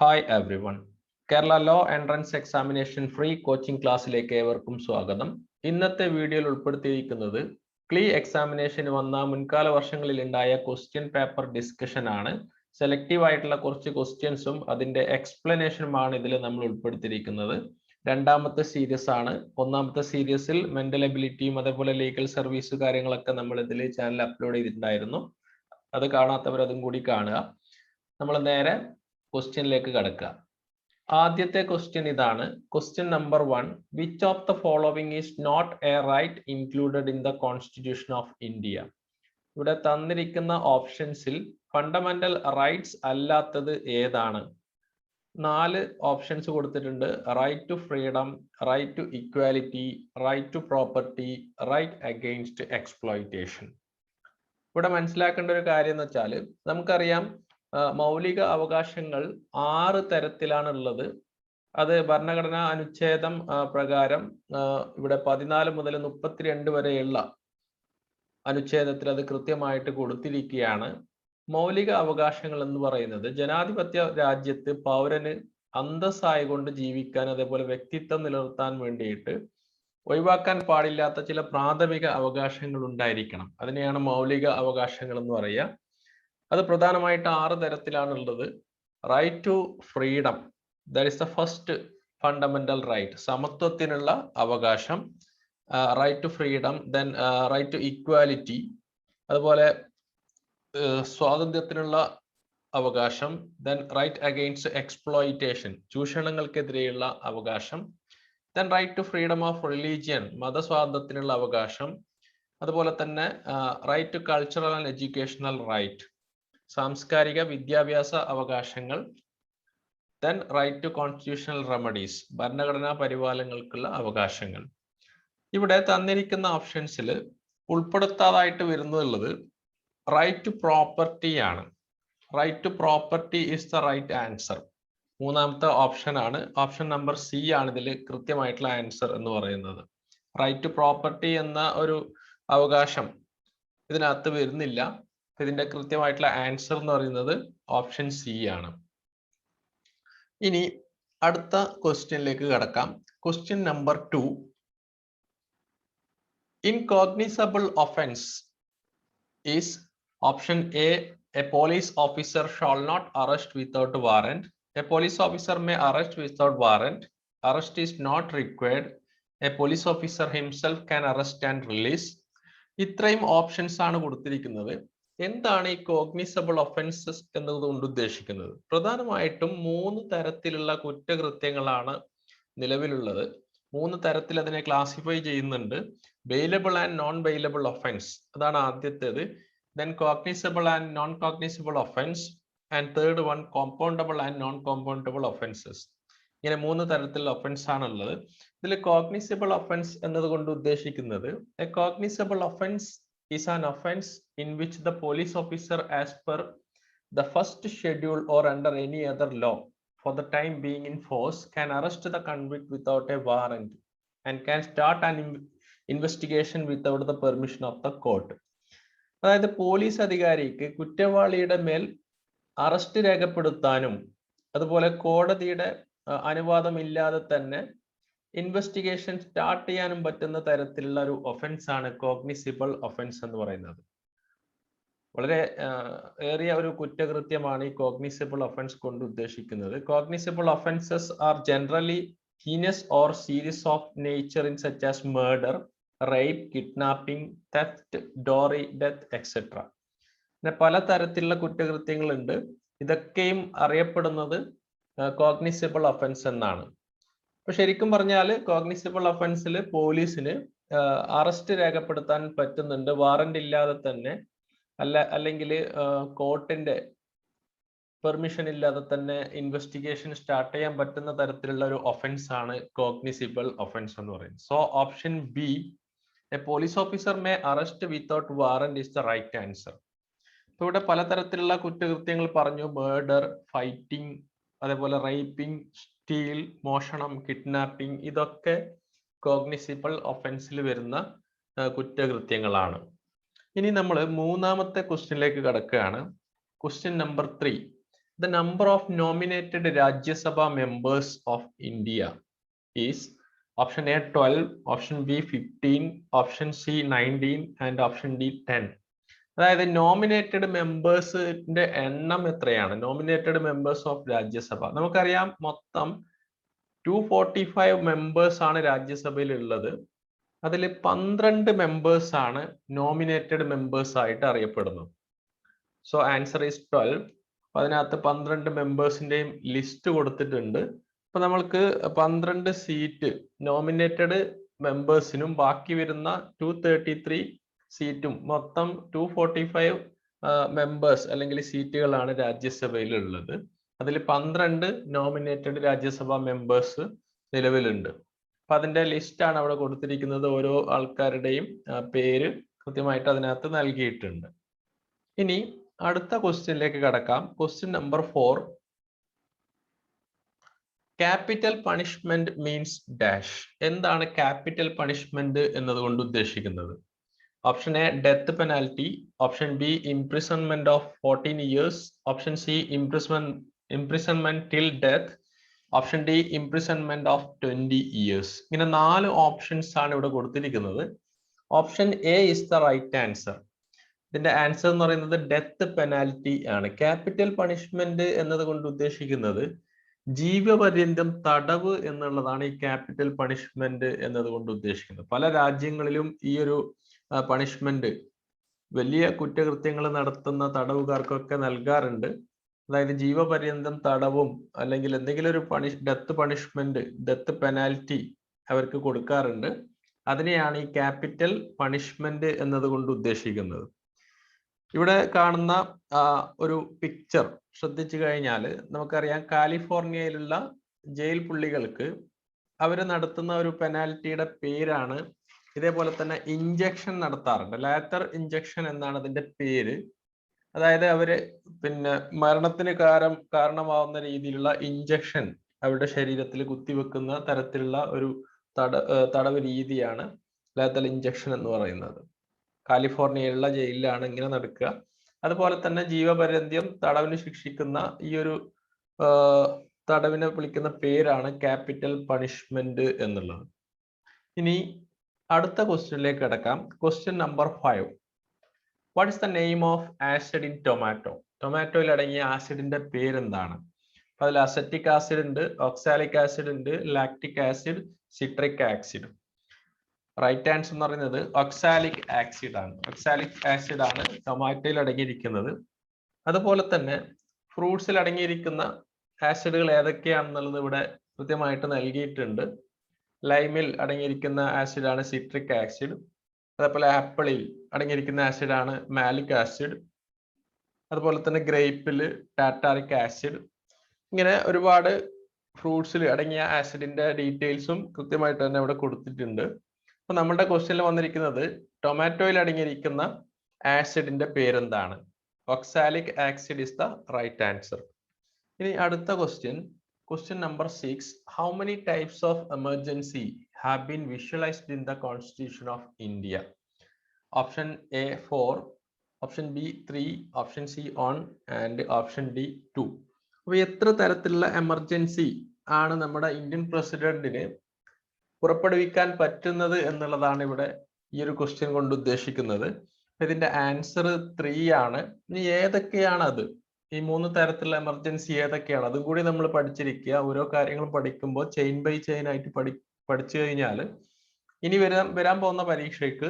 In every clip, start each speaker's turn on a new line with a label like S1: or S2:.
S1: Hi everyone Kerala law entrance examination free coaching ക്ലാസ്സിലേക്ക് ഏവർക്കും സ്വാഗതം. ഇന്നത്തെ വീഡിയോയിൽ ഉൾപ്പെടുത്തിയിരിക്കുന്നത് ക്ലീ എക്സാമിനേഷന് വന്ന മുൻകാല വർഷങ്ങളിൽ ഉണ്ടായ ക്വസ്റ്റ്യൻ പേപ്പർ ഡിസ്കഷൻ ആണ്. സെലക്റ്റീവ് ആയിട്ടുള്ള കുറച്ച് ക്വസ്റ്റ്യൻസും അതിന്റെ എക്സ്പ്ലനേഷനുമാണ് ഇതിൽ നമ്മൾ ഉൾപ്പെടുത്തിയിരിക്കുന്നത്. രണ്ടാമത്തെ സീരീസ് ആണ്. ഒന്നാമത്തെ സീരീസിൽ മെന്റൽ എബിലിറ്റിയും അതേപോലെ ലീഗൽ സർവീസ് കാര്യങ്ങളൊക്കെ നമ്മൾ ഇതിൽ ചാനൽ അപ്ലോഡ് ചെയ്തിട്ടുണ്ടായിരുന്നു. അത് കാണാത്തവർ അതും കൂടി കാണുക. നമ്മൾ നേരെ ക്വസ്റ്റ്യനിലേക്ക് കടക്കുക. ആദ്യത്തെ ക്വസ്റ്റ്യൻ ഇതാണ്. Question number one which of the following is not a right included in the constitution of India ഇവിടെ തന്നിരിക്കുന്ന ഓപ്ഷൻസിൽ ഫണ്ടമെന്റൽ റൈറ്റ്സ് അല്ലാത്തത് ഏതാണ്? നാല് ഓപ്ഷൻസ് കൊടുത്തിട്ടുണ്ട്. Right to freedom right to equality right to property right against exploitation ഇവിടെ മനസ്സിലാക്കേണ്ട ഒരു കാര്യം എന്ന് വെച്ചാൽ നമുക്കറിയാം മൗലിക അവകാശങ്ങൾ ആറ് തരത്തിലാണുള്ളത്. അത് ഭരണഘടനാ അനുച്ഛേദം പ്രകാരം ഇവിടെ പതിനാല് മുതൽ മുപ്പത്തിരണ്ട് വരെയുള്ള അനുച്ഛേദത്തിൽ അത് കൃത്യമായിട്ട് കൊടുത്തിരിക്കുകയാണ്. മൗലിക അവകാശങ്ങൾ എന്ന് പറയുന്നത് ജനാധിപത്യ രാജ്യത്ത് പൗരന് അന്തസ്സായ കൊണ്ട് ജീവിക്കാൻ അതേപോലെ വ്യക്തിത്വം നിലനിർത്താൻ വേണ്ടിയിട്ട് ഒഴിവാക്കാൻ പാടില്ലാത്ത ചില പ്രാഥമിക അവകാശങ്ങൾ ഉണ്ടായിരിക്കണം. അതിനെയാണ് മൗലിക അവകാശങ്ങൾ എന്ന് പറയുക. അത് പ്രധാനമായിട്ട് ആറ് തരത്തിലാണ് ഉള്ളത് right to freedom that is the first fundamental right സമത്വത്തിനുള്ള അവകാശം right to freedom then right to equality അതുപോലെ സ്വാതന്ത്ര്യത്തിനുള്ള അവകാശം ദെൻ റൈറ്റ് അഗെയിൻസ്റ്റ് എക്സ്പ്ലോയിറ്റേഷൻ ചൂഷണങ്ങൾക്കെതിരെയുള്ള അവകാശം then right to freedom of religion മതസ്വാതന്ത്ര്യത്തിനുള്ള അവകാശം അതുപോലെ തന്നെ right to cultural and educational right സാംസ്കാരിക വിദ്യാഭ്യാസ അവകാശങ്ങൾ then right to constitutional remedies ഭരണഘടനാ പരിപാലനങ്ങൾക്കുള്ള അവകാശങ്ങൾ. ഇവിടെ തന്നിരിക്കുന്ന ഓപ്ഷൻസിൽ ഉൾപ്പെടുത്താതായിട്ട് വരുന്നുള്ളത് റൈറ്റ് ടു പ്രോപ്പർട്ടി ആണ്. Right to property is the right answer മൂന്നാമത്തെ ഓപ്ഷൻ ആണ്. ഓപ്ഷൻ നമ്പർ സി ആണ് ഇതിൽ കൃത്യമായിട്ടുള്ള ആൻസർ എന്ന് പറയുന്നത്. റൈറ്റ് ടു പ്രോപ്പർട്ടി എന്ന ഒരു അവകാശം ഇതിനകത്ത് വരുന്നില്ല. ഇതിന്റെ കൃത്യമായിട്ടുള്ള ആൻസർ എന്ന് പറയുന്നത് ഓപ്ഷൻ സി ആണ്. ഇനി അടുത്ത ക്വസ്റ്റ്യനിലേക്ക് കടക്കാം. Question number two incognizable offence is option A a police officer shall not arrest without warrant a police officer may arrest without warrant arrest is not required a police officer himself can arrest and release ഇത്രയും options ആണ് കൊടുത്തിരിക്കുന്നത്. എന്താണ് ഈ cognizable offences എന്നതുകൊണ്ട് ഉദ്ദേശിക്കുന്നത്? പ്രധാനമായിട്ടും മൂന്ന് തരത്തിലുള്ള കുറ്റകൃത്യങ്ങളാണ് നിലവിലുള്ളത്. മൂന്ന് തരത്തിൽ അതിനെ ക്ലാസിഫൈ ചെയ്യുന്നുണ്ട്. Bailable and non bailable offence അതാണ് ആദ്യത്തേത്. Then cognizable and non cognizable offence and third one compoundable and non compoundable offences ഇങ്ങനെ മൂന്ന് തരത്തിലുള്ള ഒഫൻസ് ആണുള്ളത്. ഇതിൽ കോഗ്നിസബിൾ ഒഫൻസ് എന്നതുകൊണ്ട് ഉദ്ദേശിക്കുന്നത് cognizable offence is an offense in which the police officer as per the first schedule or under any other law for the time being in force can arrest the convict without a warrant and can start an investigation without the permission of the court അതായത് police അധികാരിക്ക് കുറ്റവാളിയുടെ മേൽ arrest രേഖപ്പെടുത്താനും അതുപോലെ കോടതിയുടെ അനുവാദമില്ലാതെ തന്നെ investigation start ചെയ്യാനും പറ്റുന്ന തരത്തിലുള്ള ഒരു ഒഫൻസ് ആണ് കോഗ്നിസിബിൾ ഒഫൻസ് എന്ന് പറയുന്നത്. വളരെ ഏറിയ ഒരു കുറ്റകൃത്യമാണ് ഈ കോഗ്നിസിബിൾ ഒഫൻസ് കൊണ്ട് ഉദ്ദേശിക്കുന്നത്. Cognizable offences are generally heinous or serious of nature in such as murder rape kidnapping theft dowry death etcetera പിന്നെ പല തരത്തിലുള്ള കുറ്റകൃത്യങ്ങളുണ്ട്. ഇതൊക്കെയും അറിയപ്പെടുന്നത് കോഗ്നിസിബിൾ ഒഫൻസ് എന്നാണ്. അപ്പൊ ശരിക്കും പറഞ്ഞാൽ കോഗ്നിസിബിൾ ഒഫൻസിൽ പോലീസിന് അറസ്റ്റ് രേഖപ്പെടുത്താൻ പറ്റുന്നുണ്ട്. വാറന്റ് ഇല്ലാതെ തന്നെ. അല്ല അല്ലെങ്കിൽ കോർട്ടിന്റെ പെർമിഷൻ ഇല്ലാതെ തന്നെ ഇൻവെസ്റ്റിഗേഷൻ സ്റ്റാർട്ട് ചെയ്യാൻ പറ്റുന്ന തരത്തിലുള്ള ഒരു ഒഫൻസ് ആണ് കോഗ്നിസിബിൾ ഒഫൻസ് എന്ന് പറയുന്നത്. So option B a police officer may arrest without warrant is the right answer ഇപ്പൊ ഇവിടെ പലതരത്തിലുള്ള കുറ്റകൃത്യങ്ങൾ പറഞ്ഞു. മേർഡർ ഫൈറ്റിംഗ് അതേപോലെ റേപ്പിംഗ് സ്റ്റീൽ മോഷണം കിഡ്നാപ്പിംഗ് ഇതൊക്കെ കോഗ്നിസിബിൾ ഒഫൻസിൽ വരുന്ന കുറ്റകൃത്യങ്ങളാണ്. ഇനി നമ്മൾ മൂന്നാമത്തെ ക്വസ്റ്റ്യനിലേക്ക് കടക്കുകയാണ്. Question number three. The number of nominated Sabha members of India is option A 12, option B 15, option C 19 and option D 10. അതായത് നോമിനേറ്റഡ് മെമ്പേഴ്സിന്റെ എണ്ണം എത്രയാണ്? Nominated members of Rajya Sabha. നമുക്കറിയാം മൊത്തം ടു ഫോർട്ടി ഫൈവ് മെമ്പേഴ്സ് ആണ് രാജ്യസഭയിൽ ഉള്ളത്. അതിൽ പന്ത്രണ്ട് മെമ്പേഴ്സ് ആണ് നോമിനേറ്റഡ് മെമ്പേഴ്സ് ആയിട്ട് അറിയപ്പെടുന്നത്. സോ ആൻസർ ഈസ് ട്വൽവ് അതിനകത്ത് പന്ത്രണ്ട് മെമ്പേഴ്സിന്റെയും ലിസ്റ്റ് കൊടുത്തിട്ടുണ്ട്. അപ്പൊ നമ്മൾക്ക് പന്ത്രണ്ട് സീറ്റ് നോമിനേറ്റഡ് മെമ്പേഴ്സിനും ബാക്കി വരുന്ന ടു തേർട്ടി ത്രീ സീറ്റും. മൊത്തം ടു ഫോർട്ടി ഫൈവ് മെമ്പേഴ്സ് അല്ലെങ്കിൽ സീറ്റുകളാണ് രാജ്യസഭയിൽ ഉള്ളത് അതിൽ പന്ത്രണ്ട് നോമിനേറ്റഡ് രാജ്യസഭാ മെമ്പേഴ്സ് നിലവിലുണ്ട്. അപ്പൊ അതിന്റെ ലിസ്റ്റാണ് അവിടെ കൊടുത്തിരിക്കുന്നത്. ഓരോ ആൾക്കാരുടെയും പേര് കൃത്യമായിട്ട് അതിനകത്ത് നൽകിയിട്ടുണ്ട്. ഇനി അടുത്ത ക്വസ്റ്റ്യനിലേക്ക് കടക്കാം. Question number four capital punishment means dash എന്താണ് ക്യാപിറ്റൽ പണിഷ്മെന്റ് എന്നതുകൊണ്ട് ഉദ്ദേശിക്കുന്നത്? Option A death penalty option B imprisonment of fourteen years option C imprisonment imprisonment till death option D imprisonment of twenty years ഇങ്ങനെ നാല് options ആണ് ഇവിടെ കൊടുത്തിരിക്കുന്നത്. Option A is the right answer ഇതിന്റെ answer എന്ന് പറയുന്നത് ഡെത്ത് പെനാൽറ്റി ആണ്. Capital punishment എന്നതുകൊണ്ട് ഉദ്ദേശിക്കുന്നത് ജീവപര്യന്തം തടവ് എന്നുള്ളതാണ് ഈ ക്യാപിറ്റൽ പണിഷ്മെന്റ് എന്നതുകൊണ്ട് ഉദ്ദേശിക്കുന്നത്. പല രാജ്യങ്ങളിലും ഈ ഒരു പണിഷ്മെന്റ് വലിയ കുറ്റകൃത്യങ്ങൾ നടത്തുന്ന തടവുകാർക്കൊക്കെ നൽകാറുണ്ട്. അതായത് ജീവപര്യന്തം തടവും അല്ലെങ്കിൽ എന്തെങ്കിലും ഒരു punish death punishment death penalty അവർക്ക് കൊടുക്കാറുണ്ട്. അതിനെയാണ് ഈ ക്യാപിറ്റൽ പണിഷ്മെന്റ് എന്നതുകൊണ്ട് ഉദ്ദേശിക്കുന്നത്. ഇവിടെ കാണുന്ന ഒരു പിക്ചർ ശ്രദ്ധിച്ചു കഴിഞ്ഞാൽ നമുക്കറിയാം കാലിഫോർണിയയിലുള്ള ജയിൽ പുള്ളികൾക്ക് അവർ നടത്തുന്ന ഒരു പെനാൽറ്റിയുടെ പേരാണ് ഇതേപോലെ തന്നെ ഇഞ്ചക്ഷൻ നടത്താറുണ്ട്. ലാറ്റർ ഇഞ്ചക്ഷൻ എന്നാണ് അതിന്റെ പേര്. അതായത് അവർ പിന്നെ മരണത്തിന് കാരം കാരണമാവുന്ന രീതിയിലുള്ള ഇഞ്ചക്ഷൻ അവരുടെ ശരീരത്തിൽ കുത്തിവെക്കുന്ന തരത്തിലുള്ള ഒരു തട തടവ് രീതിയാണ് ലാത്തൽ ഇഞ്ചക്ഷൻ എന്ന് പറയുന്നത്. കാലിഫോർണിയയിലുള്ള ജയിലിലാണ് ഇങ്ങനെ നടക്കുക. അതുപോലെ തന്നെ ജീവപര്യന്തം തടവിന് ശിക്ഷിക്കുന്ന ഈ ഒരു തടവിനെ വിളിക്കുന്ന പേരാണ് ക്യാപിറ്റൽ പണിഷ്മെന്റ് എന്നുള്ളത്. ഇനി അടുത്ത ക്വസ്റ്റ്യനിലേക്ക് കിടക്കാം. Question number five what is the name of acid in tomato ടൊമാറ്റോയിൽ അടങ്ങിയ ആസിഡിന്റെ പേരെന്താണ്? അപ്പൊ അതിൽ അസറ്റിക് ആസിഡ് ഉണ്ട് ഓക്സാലിക് ആസിഡ് ഉണ്ട് lactic acid citric acid right answer എന്ന് പറയുന്നത് ഒക്സാലിക് ആസിഡ് ആണ്. ഒക്സാലിക് ആസിഡ് ആണ് ടൊമാറ്റോയിൽ അടങ്ങിയിരിക്കുന്നത്. അതുപോലെ തന്നെ ഫ്രൂട്ട്സിൽ അടങ്ങിയിരിക്കുന്ന ആസിഡുകൾ ഏതൊക്കെയാണെന്നുള്ളത് ഇവിടെ കൃത്യമായിട്ട് നൽകിയിട്ടുണ്ട്. ലൈമിൽ അടങ്ങിയിരിക്കുന്ന ആസിഡാണ് സിട്രിക് ആസിഡ്. അതേപോലെ ആപ്പിളിൽ അടങ്ങിയിരിക്കുന്ന ആസിഡാണ് മാലിക് ആസിഡ്. അതുപോലെ തന്നെ ഗ്രേപ്പിൽ ടാറ്റാറിക് ആസിഡ്. ഇങ്ങനെ ഒരുപാട് ഫ്രൂട്ട്സിൽ അടങ്ങിയ ആസിഡിന്റെ ഡീറ്റെയിൽസും കൃത്യമായിട്ട് തന്നെ ഇവിടെ കൊടുത്തിട്ടുണ്ട്. അപ്പൊ നമ്മുടെ ക്വസ്റ്റ്യനിൽ വന്നിരിക്കുന്നത് ടൊമാറ്റോയിൽ അടങ്ങിയിരിക്കുന്ന ആസിഡിന്റെ പേരെന്താണ്? Oxalic acid is the right answer. ഇനി അടുത്ത question. Question number six how many types of emergency have been visualised in the constitution of India option A four option B three option C one and option D two അപ്പോൾ എത്ര തരത്തിലുള്ള emergency ആണ് നമ്മുടെ Indian പ്രസിഡന്റിന് പുറപ്പെടുവിക്കാൻ പറ്റുന്നത് എന്നുള്ളതാണ് ഇവിടെ ഈ ഒരു ക്വസ്റ്റ്യൻ കൊണ്ട് ഉദ്ദേശിക്കുന്നത്. ഇതിന്റെ ആൻസർ ത്രീ ആണ്. ഇനി ഏതൊക്കെയാണ് അത്? ഈ മൂന്ന് തരത്തിലുള്ള എമർജൻസി ഏതൊക്കെയാണ്? അതും കൂടി നമ്മൾ പഠിച്ചിരിക്കുക. ഓരോ കാര്യങ്ങളും പഠിക്കുമ്പോൾ ചെയിൻ ബൈ ചെയിൻ ആയിട്ട് പഠി പഠിച്ചു കഴിഞ്ഞാൽ ഇനി വരാൻ വരാൻ പോകുന്ന പരീക്ഷയ്ക്ക്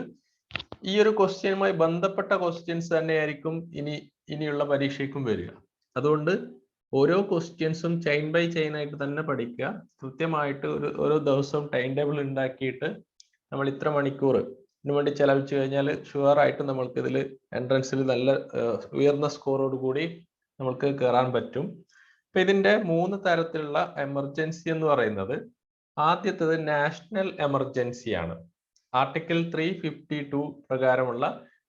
S1: ഈ ഒരു ക്വസ്റ്റ്യനുമായി ബന്ധപ്പെട്ട ക്വസ്റ്റ്യൻസ് തന്നെയായിരിക്കും ഇനി ഇനിയുള്ള പരീക്ഷയ്ക്കും വരിക. അതുകൊണ്ട് ഓരോ ക്വസ്റ്റ്യൻസും ചെയിൻ ബൈ ചെയിൻ ആയിട്ട് തന്നെ പഠിക്കുക. കൃത്യമായിട്ട് ഒരു ഓരോ ദിവസവും ടൈം ടേബിൾ ഉണ്ടാക്കിയിട്ട് നമ്മൾ ഇത്ര മണിക്കൂർ ഇതിനു വേണ്ടി ചെലവിച്ചു കഴിഞ്ഞാൽ ഷുവർ ആയിട്ട് നമ്മൾക്ക് ഇതിൽ എൻട്രൻസിൽ നല്ല ഉയർന്ന സ്കോറോട് കൂടി നമുക്ക് കയറാൻ പറ്റും. അപ്പൊ ഇതിന്റെ മൂന്ന് തരത്തിലുള്ള എമർജൻസി എന്ന് പറയുന്നത് ആദ്യത്തത് നാഷണൽ എമർജൻസിയാണ് ആർട്ടിക്കിൾ ത്രീ ഫിഫ്റ്റി ടു പ്രകാരമുള്ള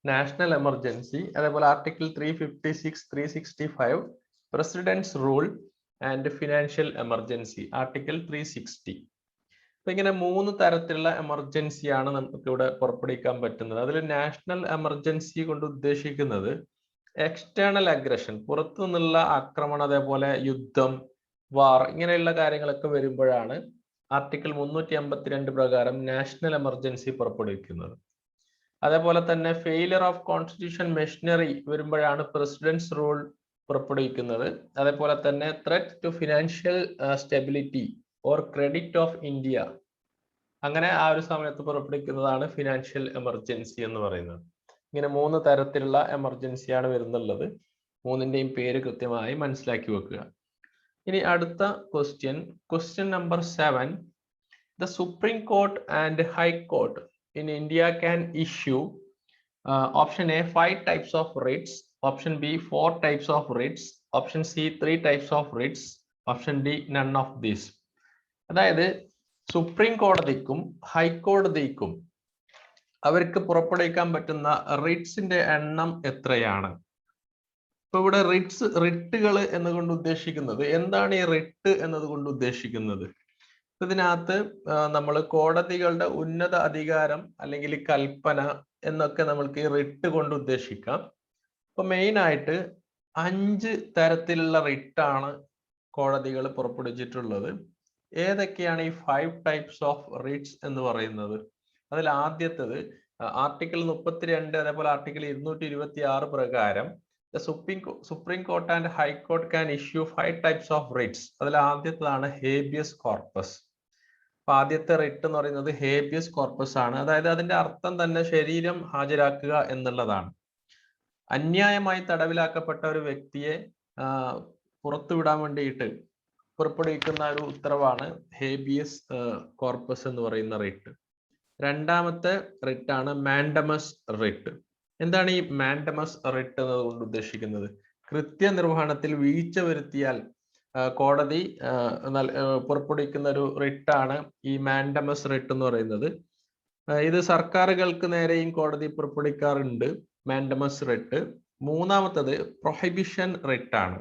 S1: നാഷണൽ എമർജൻസി അതേപോലെ article three fifty six three sixty five president's rule and financial emergency article three sixty അപ്പൊ ഇങ്ങനെ മൂന്ന് തരത്തിലുള്ള എമർജൻസിയാണ് നമുക്ക് ഇവിടെ പുറപ്പെടുവിക്കാൻ പറ്റുന്നത്. അതിൽ നാഷണൽ എമർജൻസി കൊണ്ട് ഉദ്ദേശിക്കുന്നത് എക്സ്റ്റേണൽ അഗ്രഷൻ പുറത്തു നിന്നുള്ള ആക്രമണം അതേപോലെ യുദ്ധം വാർ ഇങ്ങനെയുള്ള കാര്യങ്ങളൊക്കെ വരുമ്പോഴാണ് ആർട്ടിക്കിൾ മുന്നൂറ്റി അമ്പത്തിരണ്ട് പ്രകാരം നാഷണൽ എമർജൻസി പുറപ്പെടുവിക്കുന്നത്. അതേപോലെ തന്നെ ഫെയിലിയർ ഓഫ് കോൺസ്റ്റിറ്റ്യൂഷൻ മെഷീനറി വരുമ്പോഴാണ് പ്രസിഡൻസ് റൂൾ പുറപ്പെടുവിക്കുന്നത്. അതേപോലെ തന്നെ threat to financial stability or credit of India അങ്ങനെ ആ ഒരു സമയത്ത് പുറപ്പെടുവിക്കുന്നതാണ് ഫിനാൻഷ്യൽ എമർജൻസി എന്ന് പറയുന്നത്. ഇങ്ങനെ മൂന്ന് തരത്തിലുള്ള എമർജൻസിയാണ് വരുന്നുള്ളത്. മൂന്നിന്റെയും പേര് കൃത്യമായി മനസ്സിലാക്കി വെക്കുക. ഇനി അടുത്ത question question number seven the supreme court and high court court in India can issue option A five types of writs option B four types of writs option C three types of writs option D none of these അതായത് supreme കോടതിക്കും ഹൈക്കോടതിക്കും അവർക്ക് പുറപ്പെടുവിക്കാൻ പറ്റുന്ന റിട്സിന്റെ എണ്ണം എത്രയാണ്? ഇപ്പൊ ഇവിടെ Ritz റിട്ടുകൾ എന്നുകൊണ്ട് ഉദ്ദേശിക്കുന്നത് എന്താണ് ഈ റിട്ട് എന്നതുകൊണ്ട് ഉദ്ദേശിക്കുന്നത്? ഇതിനകത്ത് നമ്മൾ കോടതികളുടെ ഉന്നത അധികാരം അല്ലെങ്കിൽ കൽപ്പന എന്നൊക്കെ നമ്മൾക്ക് ഈ റിട്ട് കൊണ്ട് ഉദ്ദേശിക്കാം. ഇപ്പൊ മെയിൻ ആയിട്ട് അഞ്ച് തരത്തിലുള്ള റിട്ടാണ് കോടതികൾ പുറപ്പെടുവിച്ചിട്ടുള്ളത്. ഏതൊക്കെയാണ് ഈ ഫൈവ് ടൈപ്സ് ഓഫ് റിട്സ് എന്ന് പറയുന്നത്? അതിൽ ആദ്യത്തത് ആർട്ടിക്കിൾ മുപ്പത്തിരണ്ട് അതേപോലെ ആർട്ടിക്കിൾ ഇരുന്നൂറ്റി ഇരുപത്തി ആറ് പ്രകാരം supreme supreme court and high court can issue five types of writs. അതിൽ ആദ്യത്തതാണ് ഹേബിയസ് കോർപ്പസ്. അപ്പൊ ആദ്യത്തെ റിട്ട് എന്ന് പറയുന്നത് ഹേബിയസ് കോർപ്പസ് ആണ്. അതായത് അതിന്റെ അർത്ഥം തന്നെ ശരീരം ഹാജരാക്കുക എന്നുള്ളതാണ്. അന്യായമായി തടവിലാക്കപ്പെട്ട ഒരു വ്യക്തിയെ പുറത്തുവിടാൻ വേണ്ടിയിട്ട് പുറപ്പെടുവിക്കുന്ന ഒരു ഉത്തരവാണ് ഹേബിയസ് കോർപ്പസ് എന്ന് പറയുന്ന റിട്ട്. രണ്ടാമത്തെ റിട്ട് ആണ് മാൻഡമസ് റിട്ട് എന്താണ് ഈ മാൻഡമസ് റിട്ട് എന്നതുകൊണ്ട് ഉദ്ദേശിക്കുന്നത്? കൃത്യനിർവഹണത്തിൽ വീഴ്ച വരുത്തിയാൽ കോടതി പുറപ്പെടുവിക്കുന്ന ഒരു റിട്ടാണ് ഈ മാൻഡമസ് റിട്ട് എന്ന് പറയുന്നത്. ഇത് സർക്കാരുകൾക്ക് നേരെയും കോടതി പുറപ്പെടുവിക്കാറുണ്ട് മാൻഡമസ് റിട്ട് മൂന്നാമത്തത് പ്രൊഹിബിഷൻ റിട്ടാണ്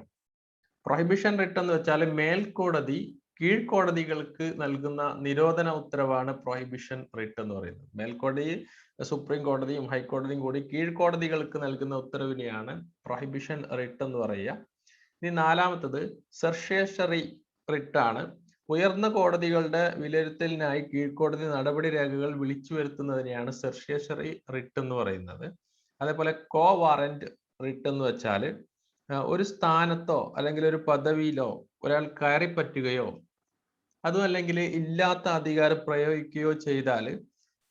S1: പ്രൊഹിബിഷൻ റിട്ട് എന്ന് വെച്ചാൽ മേൽക്കോടതി കീഴ്ക്കോടതികൾക്ക് നൽകുന്ന നിരോധന ഉത്തരവാണ് പ്രൊഹിബിഷൻ റിട്ട് എന്ന് പറയുന്നത്. മേൽക്കോടതി സുപ്രീം കോടതിയും ഹൈക്കോടതിയും കൂടി കീഴ്ക്കോടതികൾക്ക് നൽകുന്ന ഉത്തരവിനെയാണ് പ്രൊഹിബിഷൻ റിട്ട് എന്ന് പറയുക. ഇനി നാലാമത്തത് സെർഷേഷറി റിട്ട് ആണ്. ഉയർന്ന കോടതികളുടെ വിലയിരുത്തലിനായി കീഴ്ക്കോടതി നടപടി രേഖകൾ വിളിച്ചു വരുത്തുന്നതിനെയാണ് സെർഷേഷറി റിട്ട് എന്ന് പറയുന്നത്. അതേപോലെ കോ വാറന്റ് റിട്ട് എന്ന് വെച്ചാൽ ഒരു സ്ഥാനത്തോ അല്ലെങ്കിൽ ഒരു പദവിയിലോ ഒരാൾ കയറി പറ്റുകയോ അതും അല്ലെങ്കിൽ ഇല്ലാത്ത അധികാരം പ്രയോഗിക്കുകയോ ചെയ്താൽ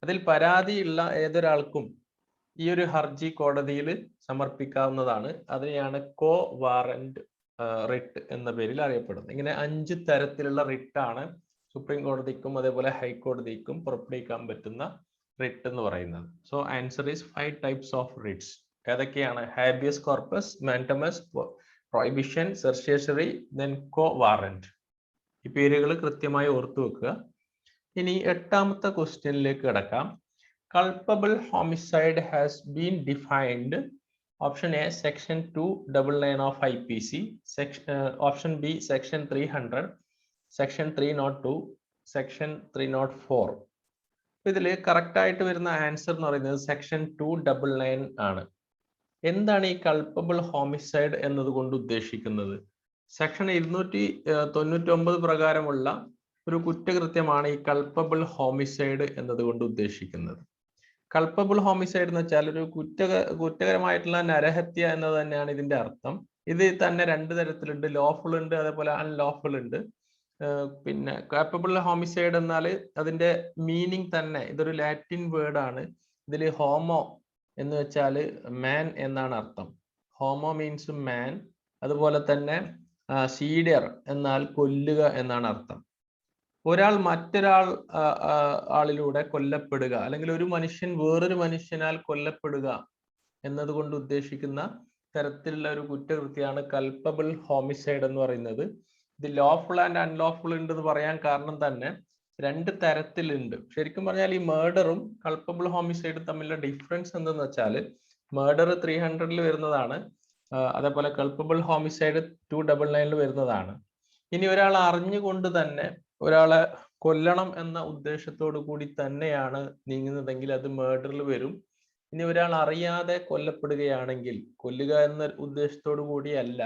S1: അതിൽ പരാതിയുള്ള ഏതൊരാൾക്കും ഈ ഒരു ഹർജി കോടതിയിൽ സമർപ്പിക്കാവുന്നതാണ്. അതിനെയാണ് കോ വാറന്റ് റിട്ട് എന്ന പേരിൽ അറിയപ്പെടുന്നത്. ഇങ്ങനെ അഞ്ച് തരത്തിലുള്ള റിട്ടാണ് സുപ്രീം കോടതിക്കും അതേപോലെ ഹൈക്കോടതിക്കും പുറപ്പെടുവിക്കാൻ പറ്റുന്ന റിട്ട് എന്ന് പറയുന്നത്. So answer is five types of writs ഏതൊക്കെയാണ്? Habeas corpus mandamus prohibition certiorari then quo warranto ഈ പേരുകൾ കൃത്യമായി ഓർത്തു വെക്കുക. ഇനി എട്ടാമത്തെ ക്വസ്റ്റ്യനിലേക്ക് കിടക്കാം. Culpable homicide has been defined option A section two double nine of I P C section option B section three hundred section three nought two section three nought four ഇതിൽ കറക്റ്റ് ആയിട്ട് വരുന്ന ആൻസർ എന്ന് പറയുന്നത് section two double nine ആണ്. എന്താണ് ഈ culpable homicide എന്നതുകൊണ്ട് ഉദ്ദേശിക്കുന്നത്? സെക്ഷൻ ഇരുന്നൂറ്റി തൊണ്ണൂറ്റി ഒമ്പത് പ്രകാരമുള്ള ഒരു കുറ്റകൃത്യമാണ് ഈ കൾപ്പബിൾ ഹോമിസൈഡ് എന്നതുകൊണ്ട് ഉദ്ദേശിക്കുന്നത്. കൾപ്പബിൾ ഹോമിസൈഡ് എന്ന് വെച്ചാൽ ഒരു കുറ്റ കുറ്റകരമായിട്ടുള്ള നരഹത്യ എന്ന് തന്നെയാണ് ഇതിന്റെ അർത്ഥം. ഇത് തന്നെ രണ്ട് തരത്തിലുണ്ട്. ലോഫുൾ ഉണ്ട് അതേപോലെ അൺലോഫുൾ ഉണ്ട്. പിന്നെ കാപ്പബിൾ ഹോമിസൈഡ് എന്നാൽ അതിന്റെ മീനിങ് തന്നെ ഇതൊരു ലാറ്റിൻ വേർഡ് ആണ്. ഇതിൽ ഹോമോ എന്ന് വെച്ചാൽ മാൻ എന്നാണ് അർത്ഥം. ഹോമോ മീൻസ് മാൻ അതുപോലെ തന്നെ സീഡിയർ എന്നാൽ കൊല്ലുക എന്നാണ് അർത്ഥം. ഒരാൾ മറ്റൊരാൾ ആളിലൂടെ കൊല്ലപ്പെടുക അല്ലെങ്കിൽ ഒരു മനുഷ്യൻ വേറൊരു മനുഷ്യനാൽ കൊല്ലപ്പെടുക എന്നതുകൊണ്ട് ഉദ്ദേശിക്കുന്ന തരത്തിലുള്ള ഒരു കുറ്റകൃത്യമാണ് കൽപ്പബിൾ ഹോമിസൈഡ് എന്ന് പറയുന്നത്. ഇത് ലോഫുൾ ആൻഡ് അൺലോഫുൾ ഉണ്ട് എന്ന് പറയാൻ കാരണം തന്നെ രണ്ട് തരത്തിലുണ്ട്. ശരിക്കും പറഞ്ഞാൽ ഈ മേർഡറും കൾപ്പബിൾ ഹോമിസൈഡും തമ്മിലുള്ള ഡിഫറൻസ് എന്തെന്ന് വെച്ചാൽ മേർഡർ ത്രീ ഹൺഡ്രഡിൽ വരുന്നതാണ്. അതേപോലെ കൾപ്പബിൾ ഹോമിസൈഡ് ടു ഡബിൾ നയനിൽ വരുന്നതാണ്. ഇനി ഒരാൾ അറിഞ്ഞുകൊണ്ട് തന്നെ ഒരാളെ കൊല്ലണം എന്ന ഉദ്ദേശത്തോടു കൂടി തന്നെയാണ് നീങ്ങുന്നതെങ്കിൽ അത് മേർഡറിൽ വരും. ഇനി ഒരാൾ അറിയാതെ കൊല്ലപ്പെടുകയാണെങ്കിൽ കൊല്ലുക എന്ന ഉദ്ദേശത്തോടു കൂടിയല്ല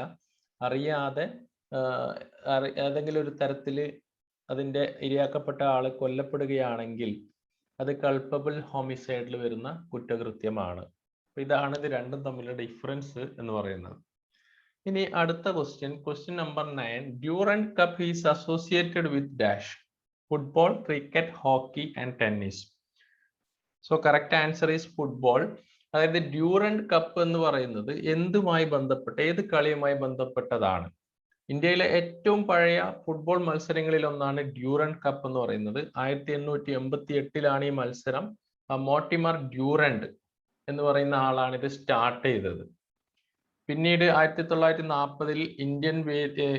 S1: അറിയാതെ ഏതെങ്കിലും ഒരു തരത്തിൽ അതിന്റെ ഇരയാക്കപ്പെട്ട ആൾ കൊല്ലപ്പെടുകയാണെങ്കിൽ അത് കൾപ്പബിൾ ഹോമിസൈഡിൽ വരുന്ന കുറ്റകൃത്യമാണ്. ഇതാണ് ഇത് രണ്ടും തമ്മിലുള്ള ഡിഫറൻസ് എന്ന് പറയുന്നത്. ഇനി അടുത്ത question question number nine Durand cup is associated with dash football cricket hockey and tennis so correct answer is football അതായത് ഡ്യൂറൻഡ് കപ്പ് എന്ന് പറയുന്നത് എന്തുമായി ബന്ധപ്പെട്ട ഏത് കളിയുമായി ബന്ധപ്പെട്ടതാണ്? ഇന്ത്യയിലെ ഏറ്റവും പഴയ ഫുട്ബോൾ മത്സരങ്ങളിൽ ഒന്നാണ് ഡ്യൂറൻഡ് കപ്പ് എന്ന് പറയുന്നത്. ആയിരത്തി എണ്ണൂറ്റി എൺപത്തി എട്ടിലാണ് ഈ മത്സരം. മോട്ടിമർ ഡ്യൂറൻഡ് എന്ന് പറയുന്ന ആളാണ് ഇത് സ്റ്റാർട്ട് ചെയ്തത്. പിന്നീട് ആയിരത്തി തൊള്ളായിരത്തി നാൽപ്പതിൽ ഇന്ത്യൻ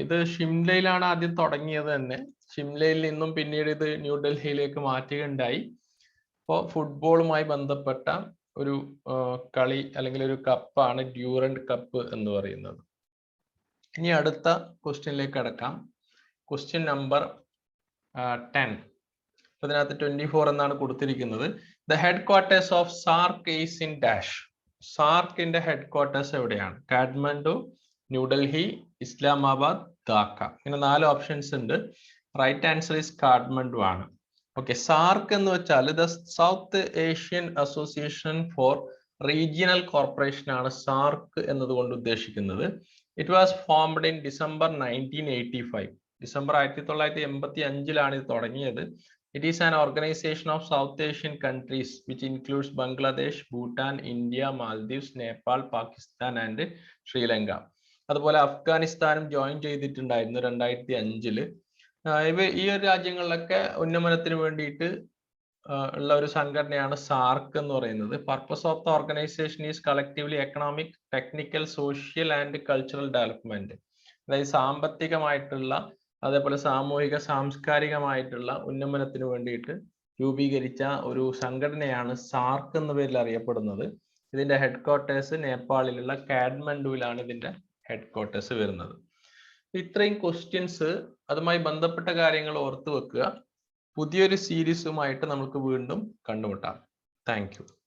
S1: ഇത് ഷിംലയിലാണ് ആദ്യം തുടങ്ങിയത് തന്നെ. ഷിംലയിൽ നിന്നും പിന്നീട് ഇത് ന്യൂഡൽഹിയിലേക്ക് മാറ്റുകയുണ്ടായി. അപ്പോൾ ഫുട്ബോളുമായി ബന്ധപ്പെട്ട ഒരു കളി അല്ലെങ്കിൽ ഒരു കപ്പാണ് ഡ്യൂറൻഡ് കപ്പ് എന്ന് പറയുന്നത്. ഇനി അടുത്ത ക്വസ്റ്റ്യനിലേക്ക് കടക്കാം. ക്വസ്റ്റ്യൻ നമ്പർ ടെൻ ഇതിനകത്ത് ട്വന്റി ഫോർ എന്നാണ് കൊടുത്തിരിക്കുന്നത്. The headquarters of SAARC is in dash സാർക്കിന്റെ headquarters എവിടെയാണ് കാഠ്മണ്ഡു ന്യൂഡൽഹി ഇസ്ലാമാബാദ് ധാക്ക ഇങ്ങനെ നാല് ഓപ്ഷൻസ് ഉണ്ട്. റൈറ്റ് ആൻസർ ഈസ് കാഠ്മണ്ഡു ആണ്. ഓക്കെ സാർക്ക് എന്ന് വെച്ചാൽ the South Asian Association for Regional Corporation ആണ് സാർക്ക് എന്നതുകൊണ്ട് ഉദ്ദേശിക്കുന്നത്. It was formed in December nineteen eighty five December ആയിരത്തി തൊള്ളായിരത്തി എൺപത്തി അഞ്ചിലാണ് ഇത് തുടങ്ങിയത്. It is an organisation of South Asian countries which includes Bangladesh Bhutan India Maldives Nepal Pakistan and Sri Lanka അതുപോലെ അഫ്ഗാനിസ്ഥാനും ജോയിൻ ചെയ്തിട്ടുണ്ടായിരുന്നു രണ്ടായിരത്തി അഞ്ചിൽ ഇവ ഈ ഒരു രാജ്യങ്ങളിലൊക്കെ ഉന്നമനത്തിന് വേണ്ടിയിട്ട് ഉള്ള ഒരു സംഘടനയാണ് സാർക്ക് എന്ന് പറയുന്നത്. Purpose of the organisation is collectively economic technical social and cultural development അതായത് സാമ്പത്തികമായിട്ടുള്ള അതേപോലെ സാമൂഹിക സാംസ്കാരികമായിട്ടുള്ള ഉന്നമനത്തിന് വേണ്ടിയിട്ട് രൂപീകരിച്ച ഒരു സംഘടനയാണ് സാർക്ക് എന്ന പേരിൽ അറിയപ്പെടുന്നത്. ഇതിന്റെ ഹെഡ് ക്വാർട്ടേഴ്സ് നേപ്പാളിലുള്ള കാഠ്മണ്ഡുവിലാണ് ഇതിന്റെ ഹെഡ് ക്വാർട്ടേഴ്സ് വരുന്നത്. ഇത്രയും ക്വസ്റ്റ്യൻസ് അതുമായി ബന്ധപ്പെട്ട കാര്യങ്ങൾ ഓർത്തു വെക്കുക. പുതിയൊരു സീരീസുമായിട്ട് നമുക്ക് വീണ്ടും കണ്ടുമുട്ടാം. താങ്ക്